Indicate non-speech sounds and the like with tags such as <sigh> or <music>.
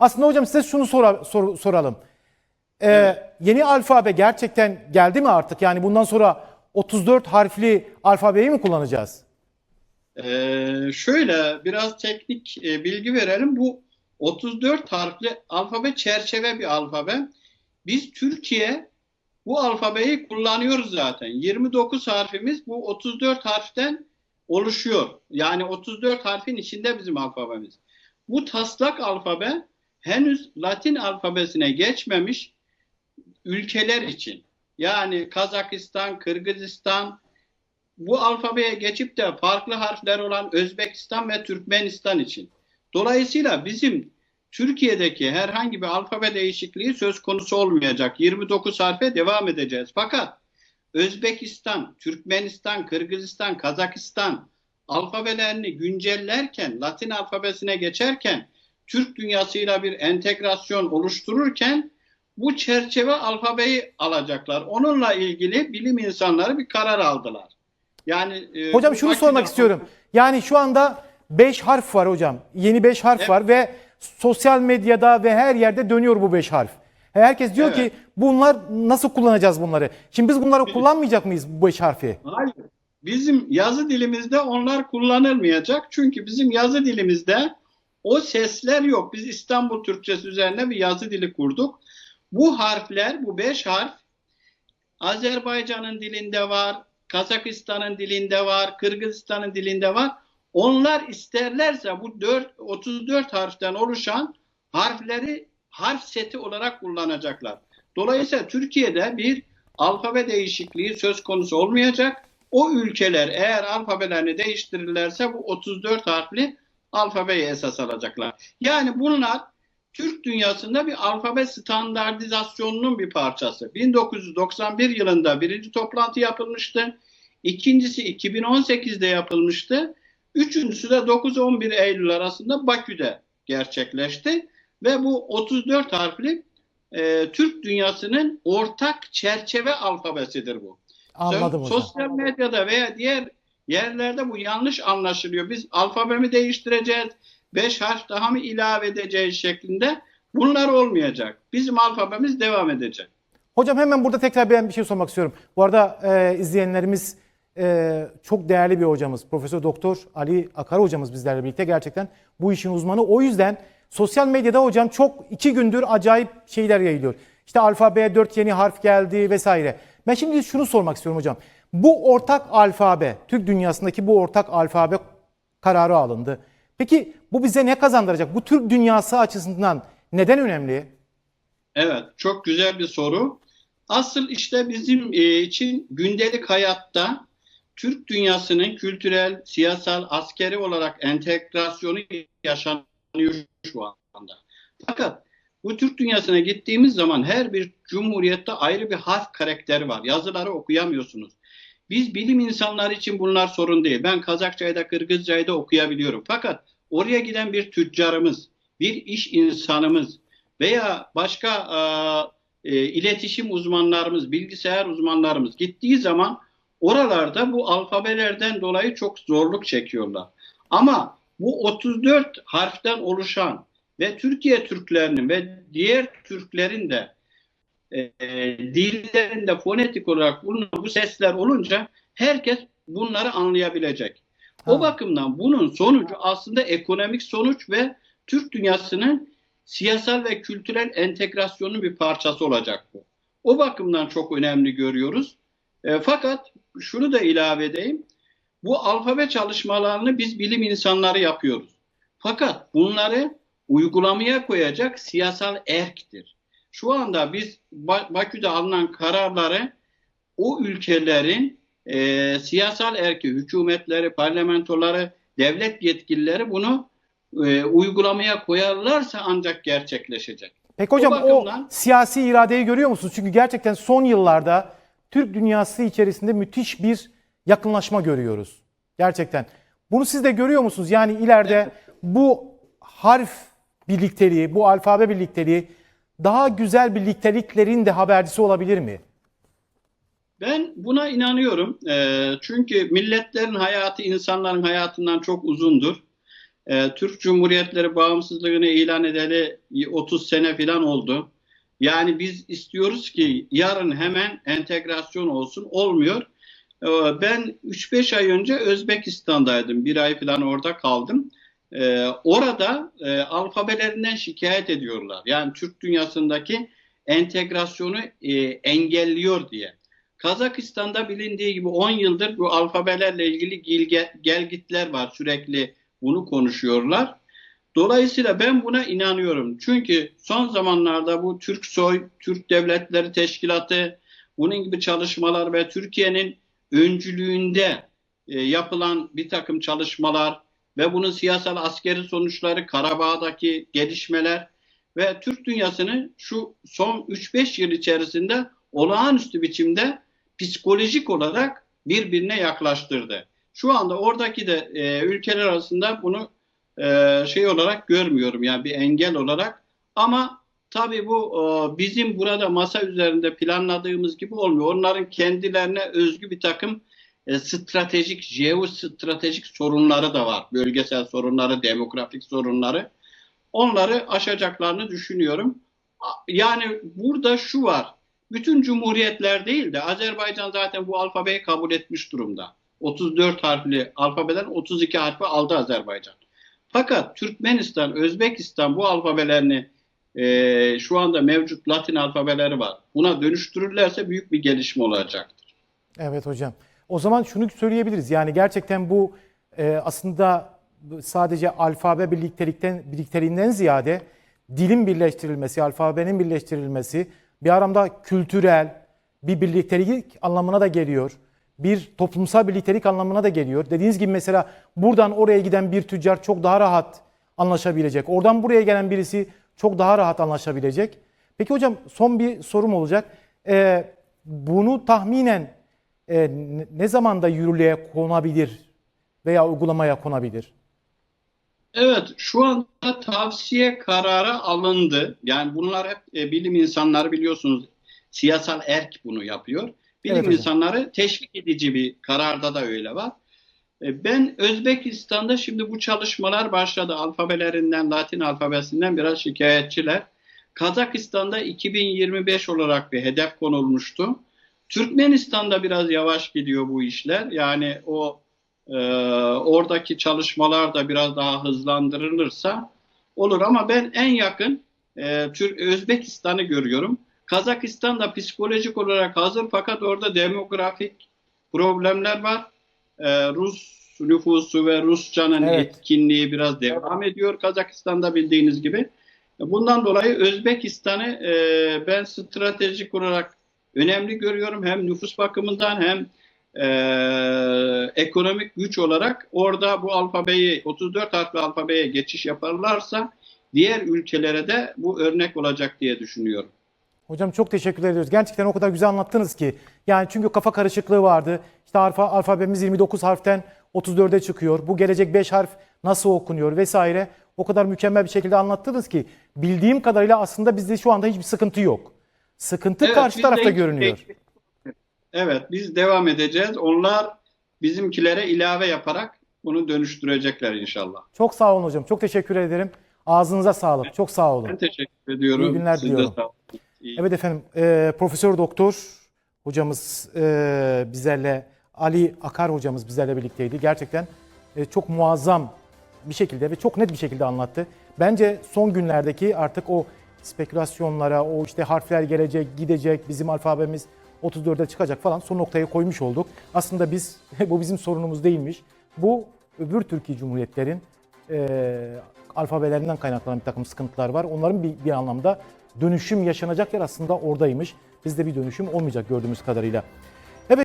Aslında hocam size şunu sora- sor- soralım. Ee, Yeni alfabe gerçekten geldi mi artık? Yani bundan sonra 34 harfli alfabeyi mi kullanacağız? Ee, şöyle biraz teknik e, bilgi verelim. Bu 34 harfli alfabe çerçeve bir alfabe. Biz Türkiye bu alfabeyi kullanıyoruz zaten. 29 harfimiz bu 34 harften oluşuyor. Yani 34 harfin içinde bizim alfabemiz. Bu taslak alfabe henüz Latin alfabesine geçmemiş ülkeler için. Yani Kazakistan, Kırgızistan, bu alfabeye geçip de farklı harfler olan Özbekistan ve Türkmenistan için. Dolayısıyla bizim Türkiye'deki herhangi bir alfabe değişikliği söz konusu olmayacak. 29 harfe devam edeceğiz. Fakat Özbekistan, Türkmenistan, Kırgızistan, Kazakistan alfabelerini güncellerken, Latin alfabesine geçerken, Türk dünyasıyla bir entegrasyon oluştururken bu çerçeve alfabeyi alacaklar. Onunla ilgili bilim insanları bir karar aldılar. Yani e, Hocam şunu sormak istiyorum. Yani şu anda 5 harf var hocam. Yeni 5 harf Evet. var ve sosyal medyada ve her yerde dönüyor bu 5 harf. Herkes diyor Evet. ki bunlar nasıl kullanacağız bunları? Şimdi biz bunları kullanmayacak mıyız bu 5 harfi? Hayır. Bizim yazı dilimizde onlar kullanılmayacak. Çünkü bizim yazı dilimizde o sesler yok. Biz İstanbul Türkçesi üzerine bir yazı dili kurduk. Bu harfler, bu beş harf Azerbaycan'ın dilinde var, Kazakistan'ın dilinde var, Kırgızistan'ın dilinde var. Onlar isterlerse bu 4, 34 harften oluşan harfleri harf seti olarak kullanacaklar. Dolayısıyla Türkiye'de bir alfabe değişikliği söz konusu olmayacak. O ülkeler eğer alfabelerini değiştirirlerse bu 34 harfli alfabeyi esas alacaklar. Yani bunlar Türk dünyasında bir alfabe standartizasyonunun bir parçası. 1991 yılında birinci toplantı yapılmıştı. İkincisi 2018'de yapılmıştı. Üçüncüsü de 9-11 Eylül arasında Bakü'de gerçekleşti. Ve bu 34 harfli e, Türk dünyasının ortak çerçeve alfabesidir bu. Anladım hocam. Sosyal medyada veya diğer yerlerde bu yanlış anlaşılıyor. Biz alfabemi değiştireceğiz, beş harf daha mı ilave edeceğiz şeklinde. Bunlar olmayacak. Bizim alfabemiz devam edecek. Hocam hemen burada tekrar bir şey sormak istiyorum. Bu arada e, izleyenlerimiz e, çok değerli bir hocamız. Profesör Doktor Ali Akar hocamız bizlerle birlikte gerçekten bu işin uzmanı. O yüzden sosyal medyada hocam çok iki gündür acayip şeyler yayılıyor. İşte alfabeye dört yeni harf geldi vesaire. Ben şimdi şunu sormak istiyorum hocam. Bu ortak alfabe, Türk dünyasındaki bu ortak alfabe kararı alındı. Peki bu bize ne kazandıracak? Bu Türk dünyası açısından neden önemli? Evet, çok güzel bir soru. Asıl işte bizim e, için gündelik hayatta Türk dünyasının kültürel, siyasal, askeri olarak entegrasyonu yaşanıyor şu anda. Fakat bu Türk dünyasına gittiğimiz zaman her bir cumhuriyette ayrı bir harf karakteri var. Yazıları okuyamıyorsunuz. Biz bilim insanları için bunlar sorun değil. Ben Kazakçayı da Kırgızcayı da okuyabiliyorum. Fakat oraya giden bir tüccarımız, bir iş insanımız veya başka e, e, iletişim uzmanlarımız, bilgisayar uzmanlarımız gittiği zaman oralarda bu alfabelerden dolayı çok zorluk çekiyorlar. Ama bu 34 harften oluşan ve Türkiye Türklerinin ve diğer Türklerin de e, dillerinde fonetik olarak bulunan bu sesler olunca herkes bunları anlayabilecek. Ha. O bakımdan bunun sonucu aslında ekonomik sonuç ve Türk dünyasının siyasal ve kültürel entegrasyonun bir parçası olacak bu. O bakımdan çok önemli görüyoruz. E, fakat şunu da ilave edeyim. Bu alfabe çalışmalarını biz bilim insanları yapıyoruz. Fakat bunları uygulamaya koyacak siyasal erktir. Şu anda biz Ba- Bakü'de alınan kararları o ülkelerin e, siyasal erki, hükümetleri, parlamentoları, devlet yetkilileri bunu e, uygulamaya koyarlarsa ancak gerçekleşecek. Peki hocam o, bakımdan- siyasi iradeyi görüyor musunuz? Çünkü gerçekten son yıllarda Türk dünyası içerisinde müthiş bir yakınlaşma görüyoruz. Gerçekten. Bunu siz de görüyor musunuz? Yani ileride bu harf birlikteliği, bu alfabe birlikteliği daha güzel birlikteliklerin de habercisi olabilir mi? Ben buna inanıyorum. Ee, çünkü milletlerin hayatı insanların hayatından çok uzundur. e, Türk Cumhuriyetleri bağımsızlığını ilan edeli 30 sene falan oldu. Yani biz istiyoruz ki yarın hemen entegrasyon olsun. Olmuyor. E, ben 3-5 ay önce Özbekistan'daydım. Bir ay falan orada kaldım. E, orada e, alfabelerinden şikayet ediyorlar. Yani Türk dünyasındaki entegrasyonu e, engelliyor diye. Kazakistan'da bilindiği gibi 10 yıldır bu alfabelerle ilgili gilge, gelgitler var. Sürekli bunu konuşuyorlar. Dolayısıyla ben buna inanıyorum. Çünkü son zamanlarda bu Türk Soy, Türk Devletleri Teşkilatı, bunun gibi çalışmalar ve Türkiye'nin öncülüğünde e, yapılan bir takım çalışmalar ve bunun siyasal askeri sonuçları, Karabağ'daki gelişmeler ve Türk dünyasını şu son 3-5 yıl içerisinde olağanüstü biçimde psikolojik olarak birbirine yaklaştırdı. Şu anda oradaki de e, ülkeler arasında bunu e, şey olarak görmüyorum yani bir engel olarak ama tabii bu e, bizim burada masa üzerinde planladığımız gibi olmuyor. Onların kendilerine özgü bir takım e, stratejik, jeostratejik sorunları da var. Bölgesel sorunları, demografik sorunları. Onları aşacaklarını düşünüyorum. Yani burada şu var. Bütün cumhuriyetler değil de Azerbaycan zaten bu alfabeyi kabul etmiş durumda. 34 harfli alfabeden 32 harfi aldı Azerbaycan. Fakat Türkmenistan, Özbekistan bu alfabelerini e, şu anda mevcut Latin alfabeleri var. Buna dönüştürürlerse büyük bir gelişme olacaktır. Evet hocam. O zaman şunu söyleyebiliriz. Yani gerçekten bu e, aslında sadece alfabe birliktelikten birlikteliğinden ziyade dilin birleştirilmesi, alfabenin birleştirilmesi bir aramda kültürel bir birliktelik anlamına da geliyor. Bir toplumsal birliktelik anlamına da geliyor. Dediğiniz gibi mesela buradan oraya giden bir tüccar çok daha rahat anlaşabilecek. Oradan buraya gelen birisi çok daha rahat anlaşabilecek. Peki hocam son bir sorum olacak. Ee, bunu tahminen e, ne zamanda yürürlüğe konabilir veya uygulamaya konabilir? Evet, şu anda tavsiye kararı alındı. Yani bunlar hep e, bilim insanları biliyorsunuz siyasal erk bunu yapıyor. Bilim Evet hocam. insanları teşvik edici bir kararda da öyle var. E, ben Özbekistan'da şimdi bu çalışmalar başladı. Alfabelerinden, Latin alfabesinden biraz şikayetçiler. Kazakistan'da 2025 olarak bir hedef konulmuştu. Türkmenistan'da biraz yavaş gidiyor bu işler. Yani o e, oradaki çalışmalar da biraz daha hızlandırılırsa olur ama ben en yakın e, Türk Özbekistan'ı görüyorum. Kazakistan da psikolojik olarak hazır fakat orada demografik problemler var. E, Rus nüfusu ve Rusçanın Evet. etkinliği biraz devam ediyor Kazakistan'da bildiğiniz gibi. Bundan dolayı Özbekistan'ı e, ben stratejik olarak önemli görüyorum. Hem nüfus bakımından hem e, ekonomik güç olarak orada bu alfabeyi 34 harfli alfabeye geçiş yaparlarsa diğer ülkelere de bu örnek olacak diye düşünüyorum. Hocam çok teşekkür ediyoruz. Gerçekten o kadar güzel anlattınız ki. Yani çünkü kafa karışıklığı vardı. İşte alfa, alfabemiz 29 harften 34'e çıkıyor. Bu gelecek 5 harf nasıl okunuyor vesaire. O kadar mükemmel bir şekilde anlattınız ki bildiğim kadarıyla aslında bizde şu anda hiçbir sıkıntı yok. Sıkıntı Evet, karşı tarafta de- görünüyor. Evet, biz devam edeceğiz. Onlar bizimkilere ilave yaparak bunu dönüştürecekler inşallah. Çok sağ olun hocam. Çok teşekkür ederim. Ağzınıza sağlık. Çok sağ olun. Ben teşekkür ediyorum. İyi günler Siz diliyorum. İyi Evet efendim, e, Profesör Doktor hocamız e, bizlerle, Ali Akar hocamız bizlerle birlikteydi. Gerçekten e, çok muazzam bir şekilde ve çok net bir şekilde anlattı. Bence son günlerdeki artık o spekülasyonlara, o işte harfler gelecek, gidecek, bizim alfabemiz 34'e çıkacak falan son noktaya koymuş olduk. Aslında biz, <laughs> bu bizim sorunumuz değilmiş. Bu öbür Türkiye Cumhuriyetlerin e, alfabelerinden kaynaklanan bir takım sıkıntılar var. Onların bir, bir anlamda dönüşüm yaşanacak yer aslında oradaymış. Bizde bir dönüşüm olmayacak gördüğümüz kadarıyla.